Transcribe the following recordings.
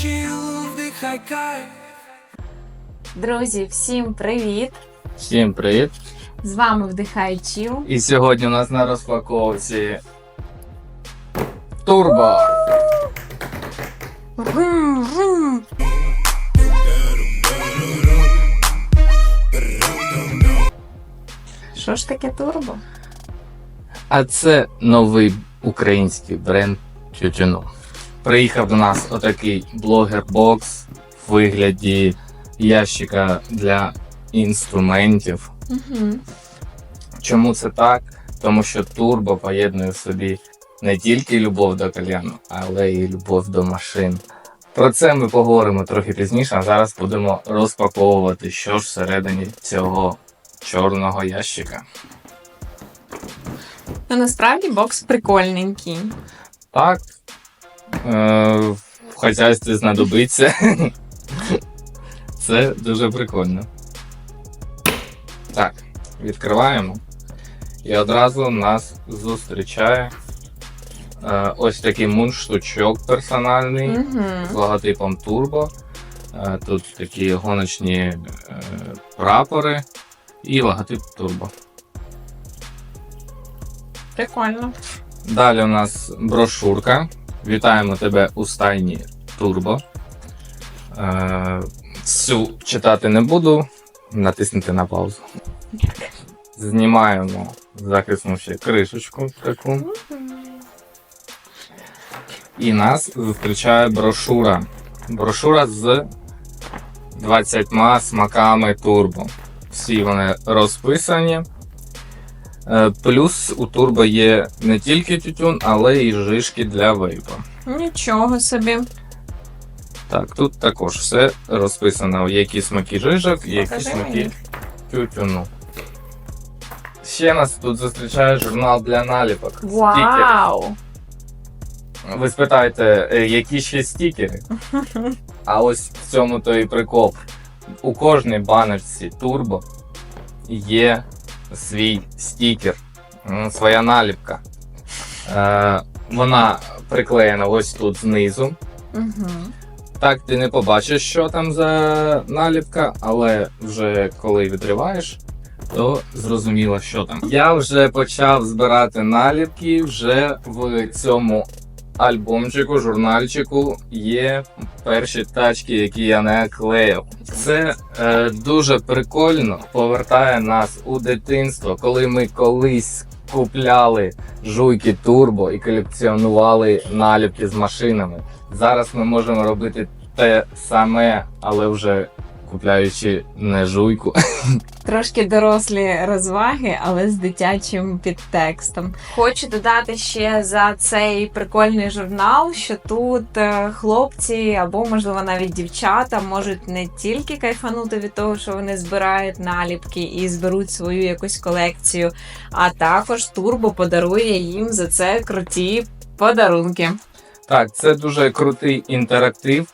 вдихай кайф. Друзі, всім привіт! Всім привіт! З вами вдихай Чіл. І сьогодні у нас на розпаковці Турбо. Що ж таке турбо? А це новий український бренд тютюну. Приїхав до нас отакий блогер-бокс в вигляді ящика для інструментів. Угу. Чому це так? Тому що турбо поєднує в собі не тільки любов до кальяну, але й любов до машин. Про це ми поговоримо трохи пізніше, а зараз будемо розпаковувати, що ж всередині цього чорного ящика. Ну насправді бокс прикольненький. Так, в хазяйстві знадобиться. Це дуже прикольно. Так, відкриваємо. І одразу нас зустрічає е, ось такий мундштучок персональний Угу. з логотипом Turbo. Е, Тут такі гоночні е, прапори і логотип Turbo. Прикольно. Далі у нас брошурка. Вітаємо тебе у стайні Турбо. Е, цю читати не буду. Натиснути на паузу. Знімаємо захисну ще кришечку таку. І нас зустрічає брошура. Брошура з 20 смаками турбо. Всі вони розписані. Е, Плюс у турбо є не тільки тютюн, але й жишки для вейпа. Нічого собі. Так, тут також все розписано, які смаки жижок, які Покажи смаки мені. тютюну. Ще нас тут зустрічає журнал для наліпок. Стікери. Вау! Ви спитаєте, е, які ще стікери? А ось в цьому то і прикол. У кожній баночці турбо є свій стікер, своя наліпка. Е, вона приклеєна ось тут знизу. Угу. Так, ти не побачиш, що там за наліпка, але вже коли відриваєш, то зрозуміло, що там. Я вже почав збирати наліпки, вже в цьому альбомчику, журнальчику є перші тачки, які я не клеїв. Це е, дуже прикольно повертає нас у дитинство, коли ми колись купляли жуйки турбо і колекціонували наліпки з машинами. Зараз ми можемо робити те саме, але вже купляючи не жуйку. Трошки дорослі розваги, але з дитячим підтекстом. Хочу додати ще за цей прикольний журнал, що тут е, хлопці або, можливо, навіть дівчата можуть не тільки кайфанути від того, що вони збирають наліпки і зберуть свою якусь колекцію, а також турбо подарує їм за це круті подарунки. Так, це дуже крутий інтерактив.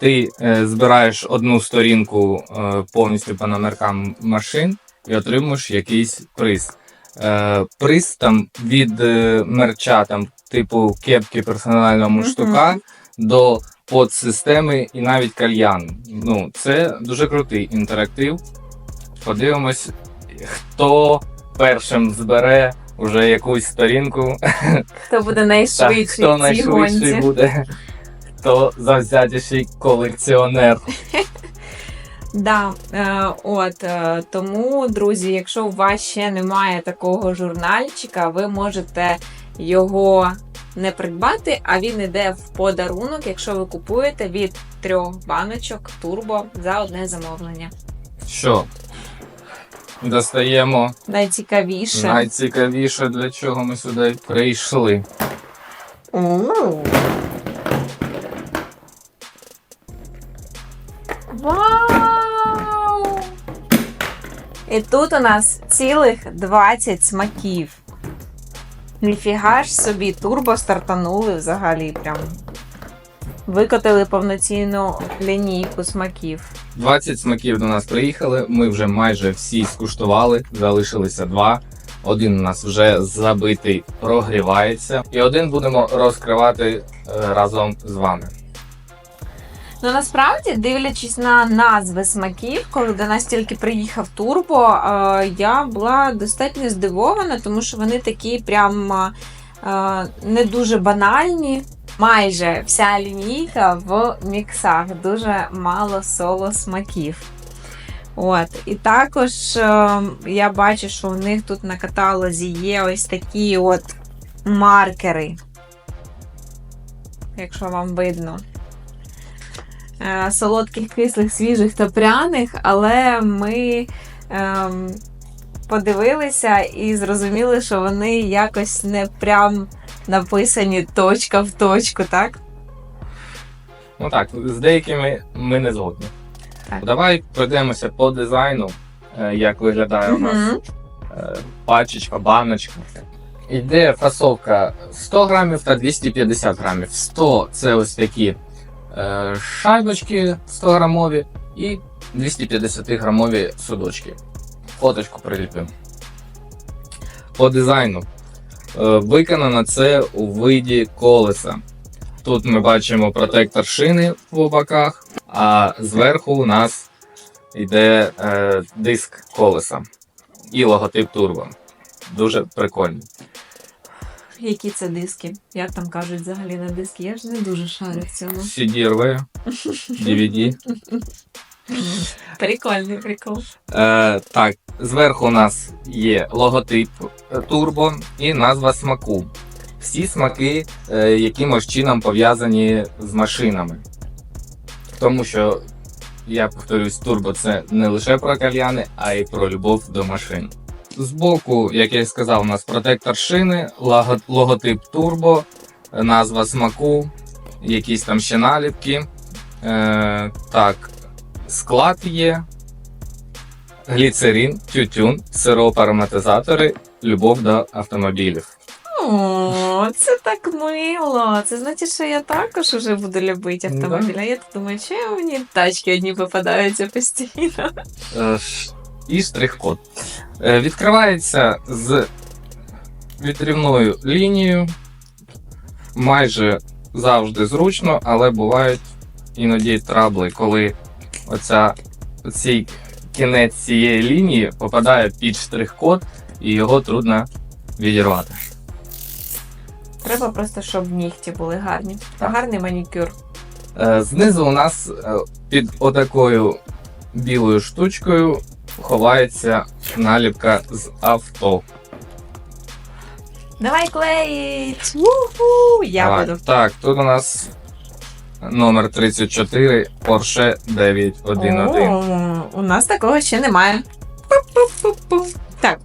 Ти е, збираєш одну сторінку е, повністю по номеркам машин і отримуєш якийсь приз. Е, приз там від е, мерча, там, типу кепки персонального мундштука до подсистеми і навіть кальян. Ну, це дуже крутий інтерактив. Подивимось, хто першим збере уже якусь сторінку. Хто буде Так, найшвидший хто в цій найшвидший гонці? буде, хто завзятіший колекціонер. Да, е, от е, тому, друзі, якщо у вас ще немає такого журнальчика, ви можете його не придбати, а він іде в подарунок, якщо ви купуєте від трьох баночок турбо за одне замовлення. Що? Достаємо Найцікавіше. найцікавіше, для чого ми сюди прийшли. Оу. Вау! І тут у нас цілих 20 смаків. Ніфіга ж собі, турбо стартанули взагалі прям. Викотили повноцінну лінійку смаків. 20 смаків до нас приїхали. Ми вже майже всі скуштували, залишилися два. Один у нас вже забитий, прогрівається, і один будемо розкривати е, разом з вами. Ну насправді, дивлячись на назви смаків, коли до нас тільки приїхав турбо, е, я була достатньо здивована, тому що вони такі прям е, не дуже банальні. Майже вся лінійка в міксах, дуже мало соло смаків. От, і також е, я бачу, що у них тут на каталозі є ось такі от маркери. Якщо вам видно. Е, Солодких, кислих, свіжих та пряних, але ми ем, подивилися і зрозуміли, що вони якось не прям написані точка в точку, так? Ну так, з деякими ми не згодні. Так. Давай пройдемося по дизайну, е, як виглядає у нас е, пачечка, баночка. Йде фасовка 100 грамів та 250 грамів. 100 це ось такі шайбочки 100 грамові і 250 грамові судочки. Фоточку приліпимо. По дизайну. Е, виконано це у виді колеса. Тут ми бачимо протектор шини по боках, а зверху у нас йде е, диск колеса і логотип турбо. Дуже прикольно. Які це диски? Як там кажуть взагалі на диски? Я ж не дуже шарю в цьому. CD-RV, DVD. Прикольний прикол. Е, так, зверху у нас є логотип турбо і назва смаку. Всі смаки е, якимось чином пов'язані з машинами. Тому що, я повторюсь, турбо це не лише про кальяни, а й про любов до машин. Збоку, як я і сказав, у нас протектор шини, логотип турбо, е, назва смаку, якісь там ще наліпки. Е, так, склад є, гліцерин, тютюн, сироопароматизатори, любов до автомобілів. О, це так мило. Це значить, що я також уже буду любити Ну, автомобіль. А я думаю, що мені тачки одні попадаються постійно. І штрих-код. Е, Відкривається з вітрівною лінією. Майже завжди зручно, але бувають іноді трабли, коли оця, оцей кінець цієї лінії попадає під штрих-код і його трудно відірвати. Треба просто, щоб нігті були гарні. Так. Гарний манікюр. Е, Знизу у нас е, під отакою білою штучкою ховається наліпка з авто. Давай клеїть! Уху! Я Давай. буду. Так, тут у нас номер 34 Porsche 911. О, у нас такого ще немає. Пу-пу-пу-пу. Так,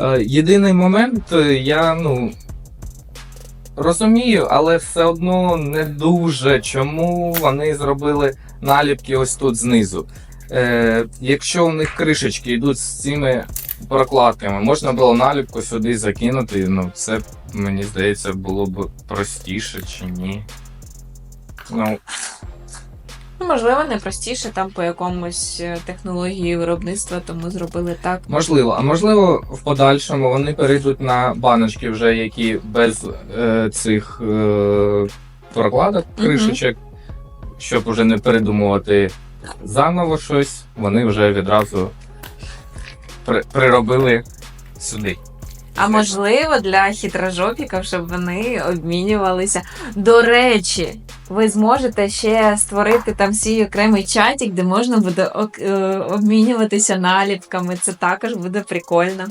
Е, Єдиний момент, е, я ну. Розумію, але все одно не дуже, чому вони зробили наліпки ось тут знизу. Е, якщо у них кришечки йдуть з цими прокладками, можна було наліпку сюди закинути. Ну, це, мені здається, було б простіше чи ні. Ну, ну, можливо, не простіше там по якомусь е, технології виробництва, тому зробили так. Можливо, а можливо, в подальшому вони перейдуть на баночки, вже які без е, цих е, прокладок, кришечок, щоб уже не передумувати заново щось, вони вже відразу при, приробили сюди. А можливо, для хитрожопіків, щоб вони обмінювалися. До речі, ви зможете ще створити там свій окремий чатик, де можна буде е, обмінюватися наліпками. Це також буде прикольно.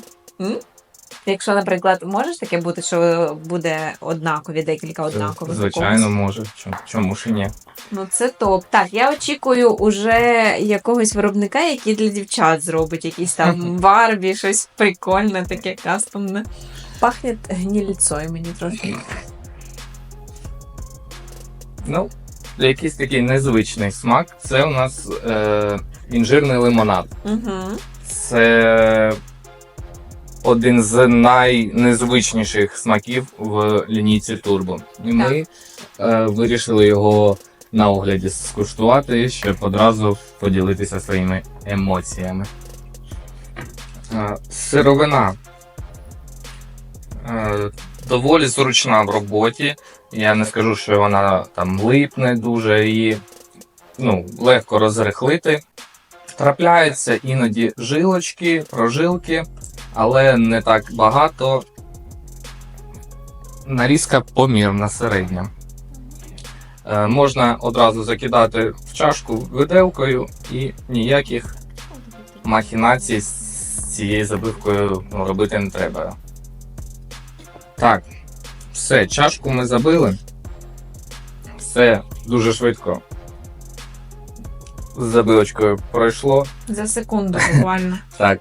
Якщо, наприклад, можеш таке бути, що буде однакові, декілька однакових. Звичайно, може. Чому, ж і ні? Ну це топ. Так, я очікую уже якогось виробника, який для дівчат зробить якісь там барбі, щось прикольне, таке кастомне. Пахне гніліцою мені трошки. Ну, якийсь такий незвичний смак. Це у нас е, інжирний лимонад. Угу. Це один з найнезвичніших смаків в лінійці Turbo. І ми е, вирішили його на огляді скуштувати, щоб одразу поділитися своїми емоціями. Е, сировина е, доволі зручна в роботі. Я не скажу, що вона там липне дуже і ну, легко розрихлити. Трапляються іноді жилочки, прожилки, але не так багато. Нарізка помірна середня. Е, можна одразу закидати в чашку виделкою і ніяких махінацій з цією забивкою ну, робити не треба. Так, все, чашку ми забили. Все дуже швидко. З забивочкою пройшло. За секунду буквально. Так.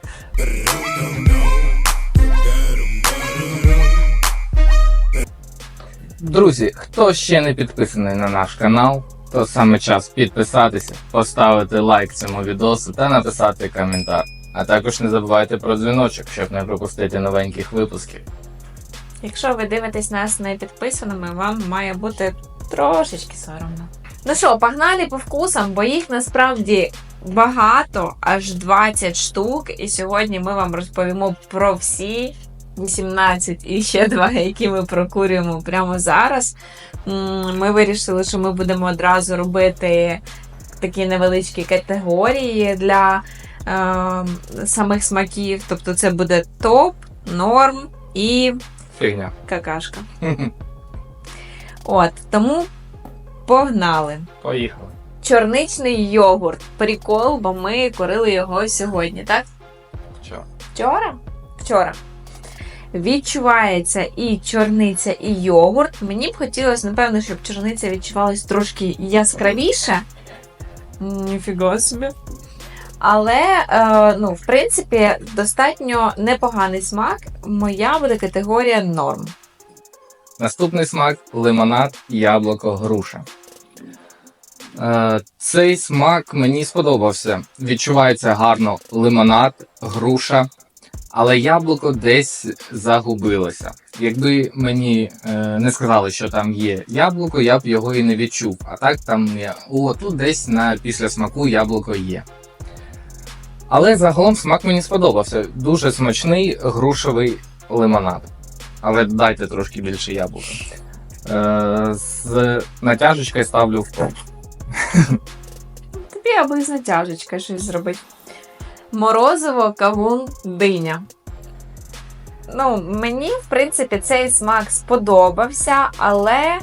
Друзі, хто ще не підписаний на наш канал, то саме час підписатися, поставити лайк цьому відосу та написати коментар. А також не забувайте про дзвіночок, щоб не пропустити новеньких випусків. Якщо ви дивитесь нас не підписаними, вам має бути трошечки соромно. Ну що, погнали по вкусам, бо їх насправді багато, аж 20 штук. І сьогодні ми вам розповімо про всі 18 і ще два, які ми прокурюємо прямо зараз. Ми вирішили, що ми будемо одразу робити такі невеличкі категорії для е, самих смаків. Тобто це буде топ, норм і Фігня. какашка. От, тому погнали. Поїхали. Чорничний йогурт. Прикол, бо ми курили його сьогодні, так? Що? Вчора? Вчора. Відчувається і чорниця, і йогурт. Мені б хотілося, напевно, щоб чорниця відчувалась трошки яскравіше. Ніфіга собі. Але, е, ну, в принципі, достатньо непоганий смак. Моя буде категорія норм. Наступний смак лимонад, яблуко, груша. Е, цей смак мені сподобався. Відчувається гарно лимонад, груша, але яблуко десь загубилося. Якби мені е, не сказали, що там є яблуко, я б його і не відчув. А так там є. О, тут десь на після смаку яблуко є. Але загалом смак мені сподобався. Дуже смачний грушевий лимонад. Але дайте трошки більше яблука. Е, з натяжечкою ставлю в топ. Тобі аби з натяжечкою щось зробити. Морозиво, кавун, диня. Ну, мені, в принципі, цей смак сподобався, але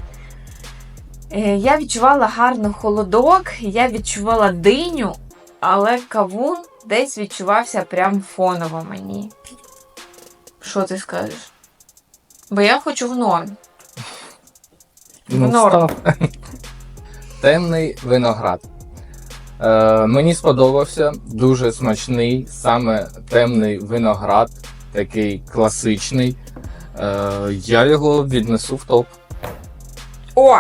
е, я відчувала гарно холодок, я відчувала диню, але кавун десь відчувався прям фоново мені. Що ти скажеш? Бо я хочу в норм. Ну, Норм. Темний виноград. Е, мені сподобався дуже смачний, саме темний виноград, такий класичний. Е, я його віднесу в топ. О!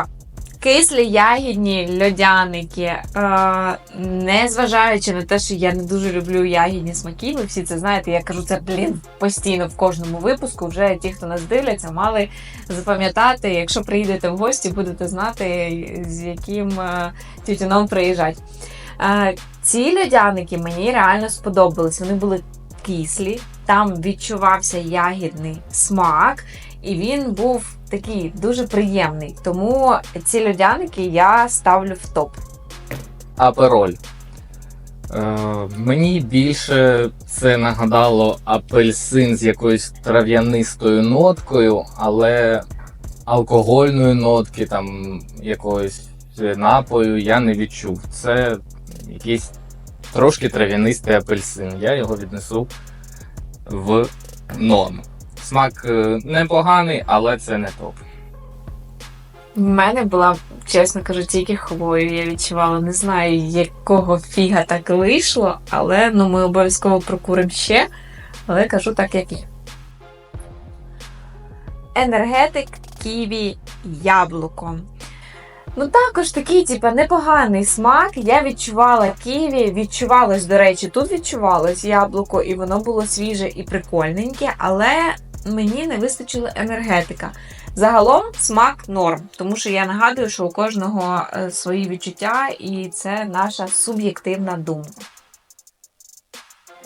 Кислі ягідні льодяники. Е, незважаючи на те, що я не дуже люблю ягідні смаки, ви всі це знаєте, я кажу це, блін, постійно в кожному випуску. Вже ті, хто нас дивляться, мали запам'ятати. Якщо приїдете в гості, будете знати, з яким е, тютюном приїжджать. Ці льодяники мені реально сподобались. Вони були кислі, там відчувався ягідний смак, і він був такий дуже приємний. Тому ці льодяники я ставлю в топ. Апероль. Е, мені більше це нагадало апельсин з якоюсь трав'янистою ноткою, але алкогольної нотки, там якогось напою я не відчув. Це якийсь трошки трав'янистий апельсин. Я його віднесу в норму. Смак е, непоганий, але це не топ. В мене була, чесно кажу, тільки хвою. Я відчувала, не знаю, якого фіга так вийшло, але ну, ми обов'язково прокуримо ще. Але кажу так, як є. Енергетик ківі яблуко. Ну, також такий, типа, непоганий смак. Я відчувала ківі, відчувалось, до речі, тут відчувалось яблуко, і воно було свіже і прикольненьке, але мені не вистачило енергетика. Загалом смак норм, тому що я нагадую, що у кожного е, свої відчуття, і це наша суб'єктивна думка.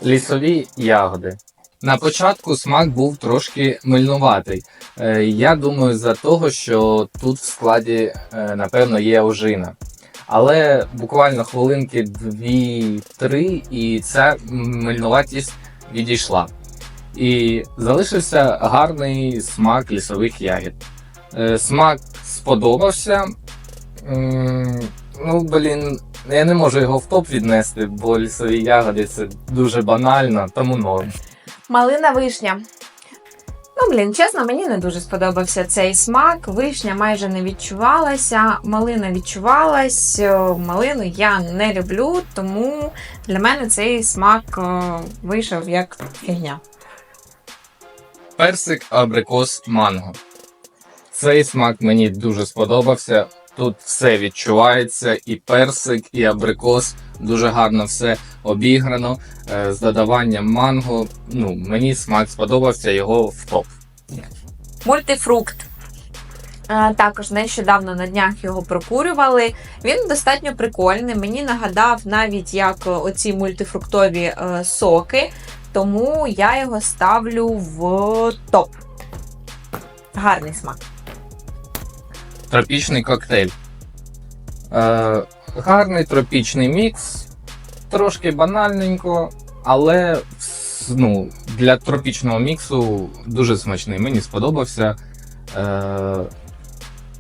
Лісові ягоди. На початку смак був трошки мильнуватий. Е, Я думаю, за того, що тут в складі, е, напевно, є ожина. Але буквально хвилинки 2-3, і ця мильнуватість відійшла. І залишився гарний смак лісових ягід. Е, Смак сподобався. Ну, блін, я не можу його в топ віднести, бо лісові ягоди це дуже банально, тому норм. Малина вишня. Ну, блін, чесно, мені не дуже сподобався цей смак. Вишня майже не відчувалася, малина відчувалась. Е, Малину я не люблю, тому для мене цей смак е, вийшов як фігня. Персик, абрикос, манго. Цей смак мені дуже сподобався. Тут все відчувається, і персик, і абрикос. Дуже гарно все обіграно. Е, З додаванням манго. Ну, мені смак сподобався, його в топ. Мультифрукт. Е, Також нещодавно на днях його прокурювали. Він достатньо прикольний. Мені нагадав навіть як оці мультифруктові е, соки, тому я його ставлю в топ. Гарний смак. Тропічний коктейль. Е, гарний тропічний мікс. Трошки банальненько, але ну, для тропічного міксу дуже смачний. Мені сподобався. Е,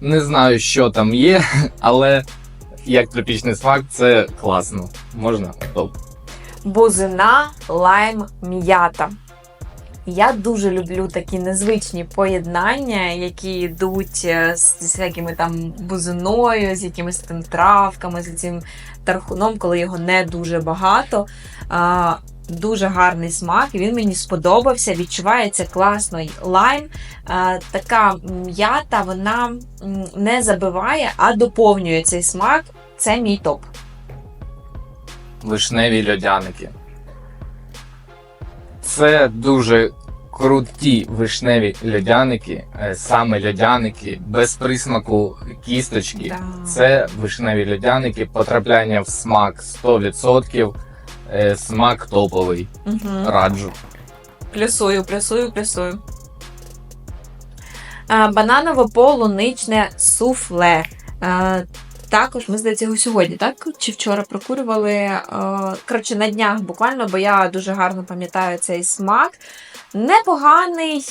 не знаю, що там є, але як тропічний смак, це класно. Можна топ. Бузина, лайм, м'ята. Я дуже люблю такі незвичні поєднання, які йдуть е, з всякими там бузиною, з якимись там травками, з цим тархуном, коли його не дуже багато. А, дуже гарний смак, він мені сподобався. Відчувається класно й лайм. Така м'ята, вона не забиває, а доповнює цей смак. Це мій топ. вишневі льодяники. Це дуже круті вишневі льодяники, е, саме льодяники, без присмаку кісточки. Да. Це вишневі льодяники, потрапляння в смак 100%, е, смак топовий. Угу. Раджу. Плюсую, плюсую, плюсую. А, Бананово-полуничне суфле. Також ми, здається, його сьогодні, так? Чи вчора прокурювали. А, Коротше, на днях буквально, бо я дуже гарно пам'ятаю цей смак. Непоганий.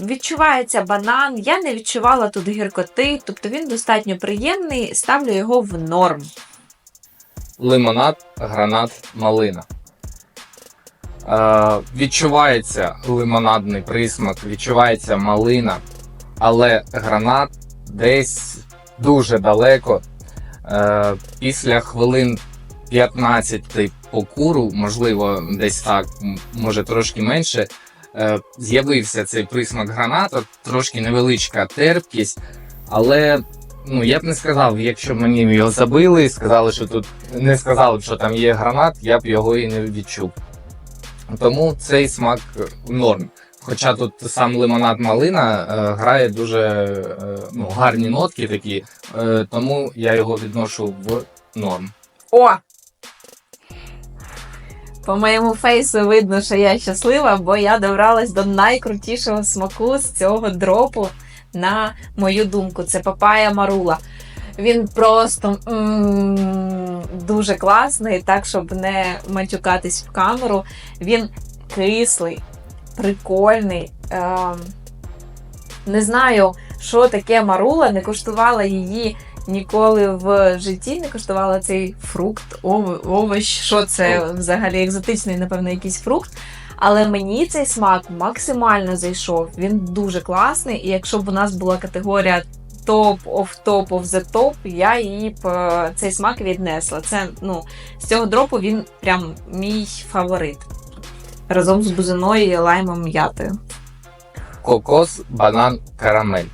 Відчувається банан. Я не відчувала тут гіркоти, тобто він достатньо приємний. Ставлю його в норм. Лимонад, гранат, малина. Е, відчувається лимонадний присмак, відчувається малина, але гранат десь дуже далеко. Е, після хвилин 15 покуру, можливо, десь так, може трошки менше, е, з'явився цей присмак граната, трошки невеличка терпкість, але ну я б не сказав, якщо б мені його забили, сказали, що тут не сказали, б, що там є гранат, я б його і не відчув. Тому цей смак норм. Хоча тут сам лимонад малина е, грає дуже е, ну, гарні нотки такі, е, тому я його відношу в норм. О! По моєму фейсу видно, що я щаслива, бо я добралась до найкрутішого смаку з цього дропу, на мою думку. Це папая марула. Він просто м, дуже класний, так, щоб не матюкатись в камеру. Він кислий, прикольний. Ем, не знаю, що таке марула, не коштувала її ніколи в житті не коштувала цей фрукт, ов- овощ. Що це взагалі екзотичний, напевно, якийсь фрукт. Але мені цей смак максимально зайшов. Він дуже класний. І якщо б у нас була категорія топ of top of the top, я її б е, цей смак віднесла. Це ну з цього дропу він прям мій фаворит. Разом з бузиною лаймом м'ятою. Кокос, банан, карамель.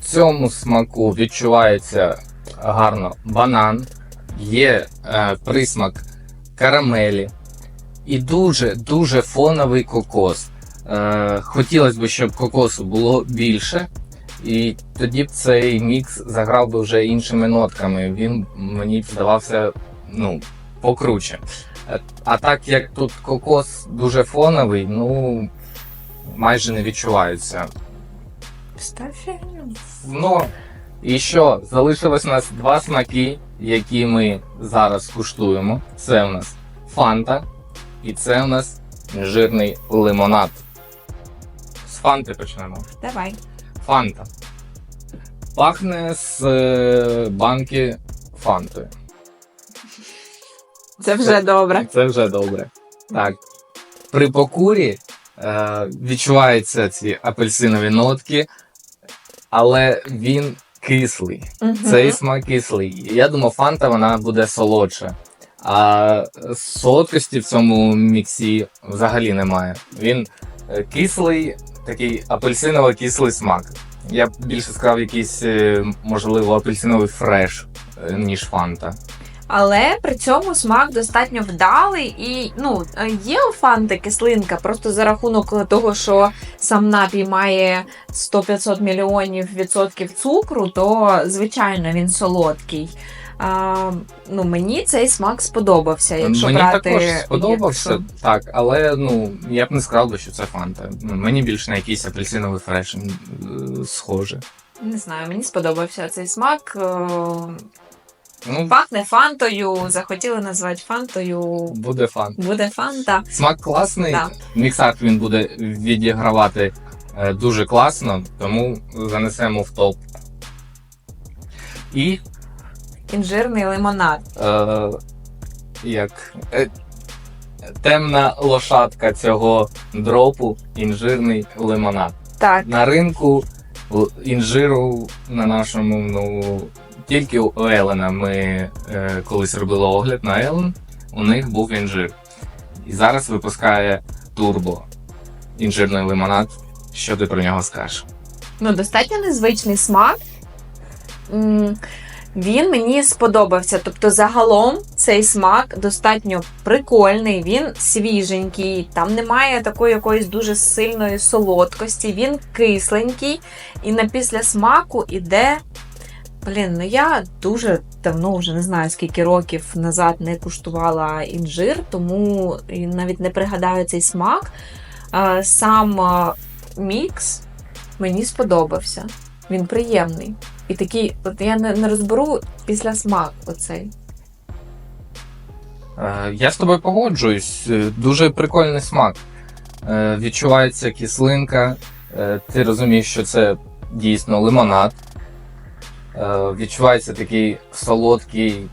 В цьому смаку відчувається гарно банан, є е, присмак карамелі і дуже-дуже фоновий кокос. Е, хотілося б, щоб кокосу було більше, і тоді б цей мікс заграв би вже іншими нотками. Він мені здавався ну, покруче. А так як тут кокос дуже фоновий, ну майже не відчувається. Ну, І що? Залишилось у нас два смаки, які ми зараз куштуємо. Це у нас фанта, і це у нас жирний лимонад. З фанти почнемо. Давай. Фанта. Пахне з е, банки фантою. Це вже добре. Це вже добре. Так. При покурі е, відчуваються ці апельсинові нотки, але він кислий. Мгм. Цей смак кислий. Я думав, фанта вона буде солодша. А солодкості в цьому міксі взагалі немає. Він е, кислий, такий апельсиново-кислий смак. Я б більше сказав, якийсь, е, можливо, апельсиновий фреш, е, ніж фанта. Але при цьому смак достатньо вдалий і ну е, є у фанти кислинка, просто за рахунок того, що сам напій має 100-500 мільйонів відсотків цукру, то звичайно він солодкий. А, ну мені цей смак сподобався. Якщо Мені брати також сподобався, якщо- так, але ну я б не сказав, би, що це фанта. Мені більше на якийсь апельсиновий фреш е, схоже. Не знаю, мені сподобався цей смак. Ну, Пахне фантою, захотіли назвати фантою. буде фан. Буде фанта. Смак класний, Да. міксар він буде відігравати е, дуже класно, тому занесемо в топ. І Інжирний лимонад. е, як е, темна лошадка цього дропу інжирний лимонад. Так, На ринку л- інжиру на нашому, ну тільки у Елена ми е, колись робили огляд на Елен, у них був інжир. І зараз випускає турбо інжирний лимонад. Що ти про нього скажеш? ну достатньо незвичний смак. Він мені сподобався. Тобто, загалом цей смак достатньо прикольний, він свіженький, там немає такої якоїсь дуже сильної солодкості, він кисленький, і на після смаку іде. Блін, ну я дуже давно вже не знаю скільки років назад не куштувала інжир, тому навіть не пригадаю цей смак. Сам мікс мені сподобався. Він приємний. І такий, от я не, розберу після смак оцей. Е, я з тобою погоджуюсь. Е, Дуже прикольний смак. Е, відчувається кислинка. Ти розумієш, що це дійсно лимонад. Е, відчувається такий солодкий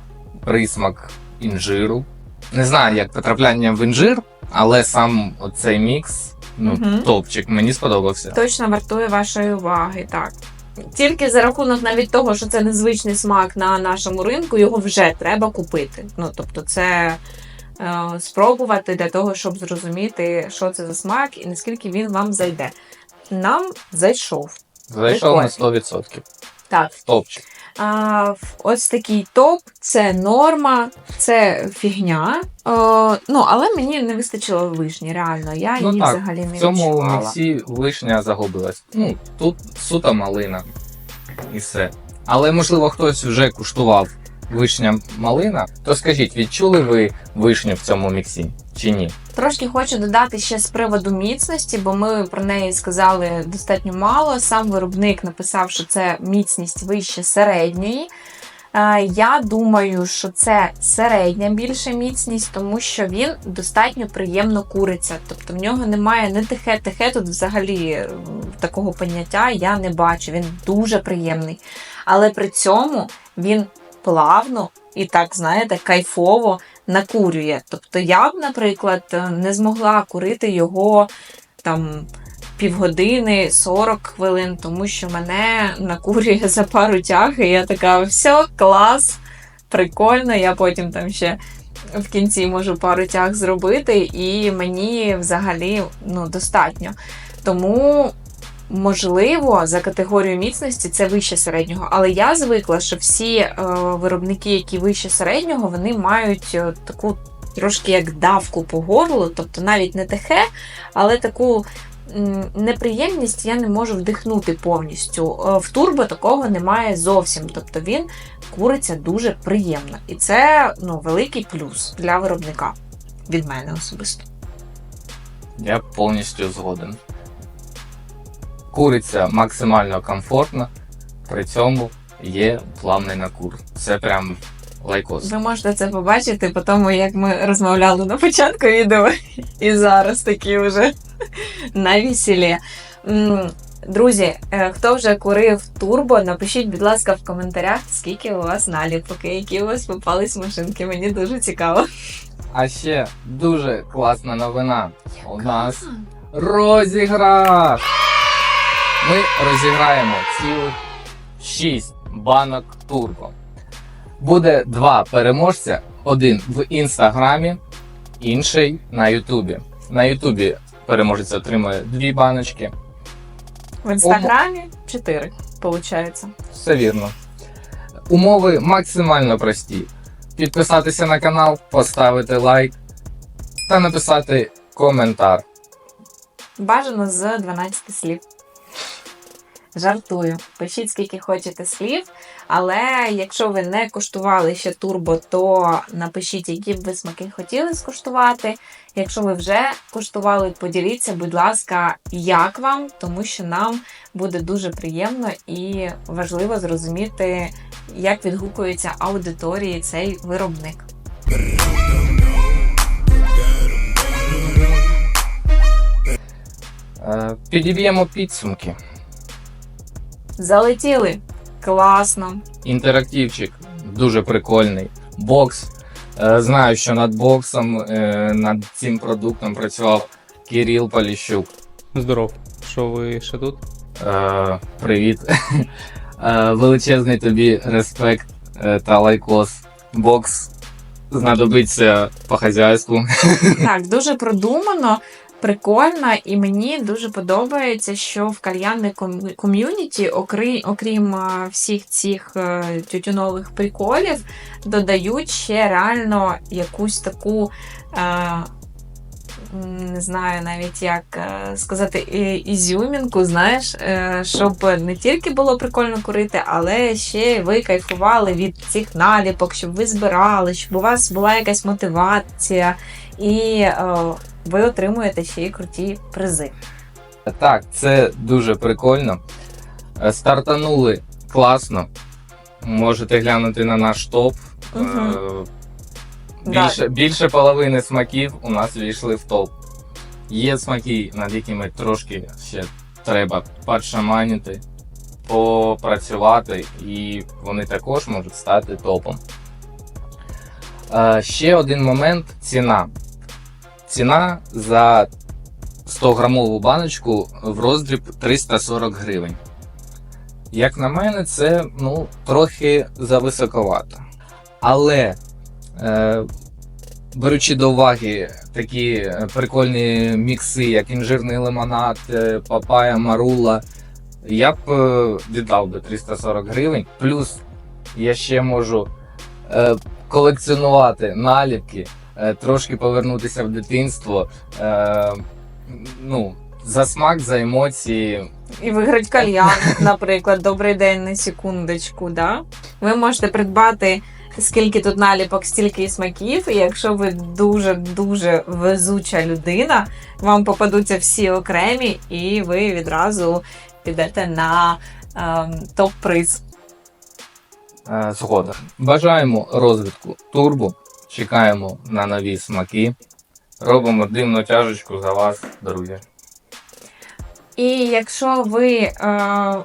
присмак інжиру. Не знаю, як потрапляння в інжир, але сам оцей мікс, ну, Мгм. топчик, мені сподобався. Точно вартує вашої уваги, так. Тільки за рахунок навіть того, що це незвичний смак на нашому ринку, його вже треба купити. Ну, тобто, це е, спробувати для того, щоб зрозуміти, що це за смак і наскільки він вам зайде. Нам зайшов. Зайшов на Прикольно. 100%. Так, Топчик. А, ось такий топ, це норма, це фігня. Е, ну, але мені не вистачило вишні, реально. Я Ну її так, взагалі не В цьому міксі вишня загубилась. Ну, тут сута малина. І все. Але можливо хтось вже куштував вишня малина. То скажіть, відчули ви вишню в цьому міксі чи ні? Трошки хочу додати ще з приводу міцності, бо ми про неї сказали достатньо мало. Сам виробник написав, що це міцність вище середньої. Е, Я думаю, що це середня більша міцність, тому що він достатньо приємно куриться. Тобто в нього немає не тихе, тихе тут взагалі е, такого поняття я не бачу. Він дуже приємний. Але при цьому він плавно і так, знаєте, кайфово накурює. Тобто я б, наприклад, не змогла курити його там півгодини, 40 хвилин, тому що мене накурює за пару тяг, і я така, все, клас, прикольно. Я потім там ще в кінці можу пару тяг зробити, і мені взагалі ну, достатньо. Тому. Можливо, за категорією міцності це вище середнього, але я звикла, що всі е, виробники, які вище середнього, вони мають е, таку трошки як давку по горлу, тобто навіть не тихе, але таку неприємність я не можу вдихнути повністю. Е, В турбо такого немає зовсім. Тобто він куриться дуже приємно. І це ну, великий плюс для виробника від мене особисто. Я повністю згоден. Куриця максимально комфортно, при цьому є плавний накур. Це прям лайкос. Ви можете це побачити по тому, як ми розмовляли на початку відео, і зараз такі вже на весілі. Друзі, е, хто вже курив турбо, напишіть, будь ласка, в коментарях, скільки у вас наліпок, які у вас попались машинки. Мені дуже цікаво. А ще дуже класна новина. У нас розіграш! Ми розіграємо цілих 6 банок турбо. Буде два переможця: один в інстаграмі, інший на Ютубі. На Ютубі переможець отримує дві баночки. В інстаграмі 4, виходить. Все вірно. Умови максимально прості. Підписатися на канал, поставити лайк та написати коментар. Бажано з 12 слів. Жартую. Пишіть скільки хочете слів, але якщо ви не куштували ще турбо, то напишіть, які б ви смаки хотіли скуштувати. Якщо ви вже куштували, поділіться, будь ласка, як вам, тому що нам буде дуже приємно і важливо зрозуміти, як відгукується аудиторії цей виробник. Е, Підіб'ємо підсумки. Залетіли! Класно! Інтерактивчик дуже прикольний. Бокс. Е, Знаю, що над боксом, е, над цим продуктом працював Кирил Поліщук. Здоров. Що ви ще тут? Е, Привіт. Е, Величезний тобі респект е, та лайкос. Бокс знадобиться по хазяйству. Так, дуже продумано, прикольно, і мені дуже подобається, що в кальянне ком'юніті, окрім, окрім всіх цих е, тютюнових приколів, додають ще реально якусь таку. е, Не знаю навіть як е, сказати ізюмінку, знаєш, е, щоб не тільки було прикольно курити, але ще ви кайфували від цих наліпок, щоб ви збирали, щоб у вас була якась мотивація, і е, ви отримуєте ще й круті призи. Так, це дуже прикольно. Е, Стартанули класно. Можете глянути на наш топ. Е, Більше, більше половини смаків у нас війшли в топ. Є смаки, над якими трошки ще треба подшаманити, попрацювати, і вони також можуть стати топом. Е, ще один момент ціна. Ціна за 100 грамову баночку в роздріб 340 гривень. Як на мене, це ну, трохи зависоковато. Але е, беручи до уваги такі е, прикольні мікси, як інжирний лимонад, е, папая, марула, я б е, віддав би 340 гривень. Плюс я ще можу е, колекціонувати наліпки, трошки повернутися в дитинство. Е, ну, за смак, за емоції. І виграть кальян, наприклад, добрий день на секундочку. Да? Ви можете придбати скільки тут наліпок, стільки і смаків. І якщо ви дуже-дуже везуча людина, вам попадуться всі окремі, і ви відразу підете на ем, топ-приз. Е, Згода. Бажаємо розвитку турбо. Чекаємо на нові смаки. Робимо дивну тяжечку за вас, друзі. І якщо ви е,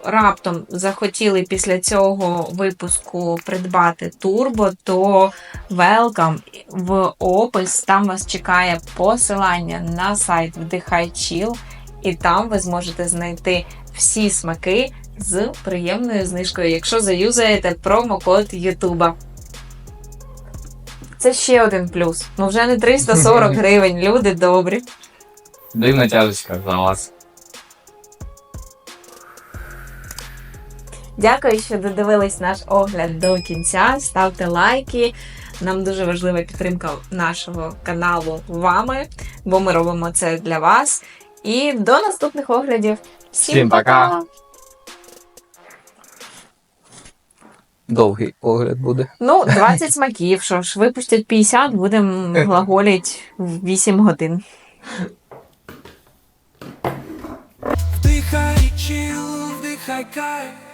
раптом захотіли після цього випуску придбати турбо, то welcome в опис. Там вас чекає посилання на сайт Вдихай Chill, і там ви зможете знайти всі смаки з приємною знижкою, якщо заюзаєте промокод Ютуба. Це ще один плюс. Ну вже не 340 гривень, люди добрі. Дивна тяжечка за вас. Дякую, що додивились наш огляд до кінця. Ставте лайки. Нам дуже важлива підтримка нашого каналу вами, бо ми робимо це для вас. І до наступних оглядів. Всім пока! Довгий огляд буде. Ну, 20 смаків. Що ж, випустять 50, будемо глаголіть в 8 годин. Вдихай чил, вдихай кайф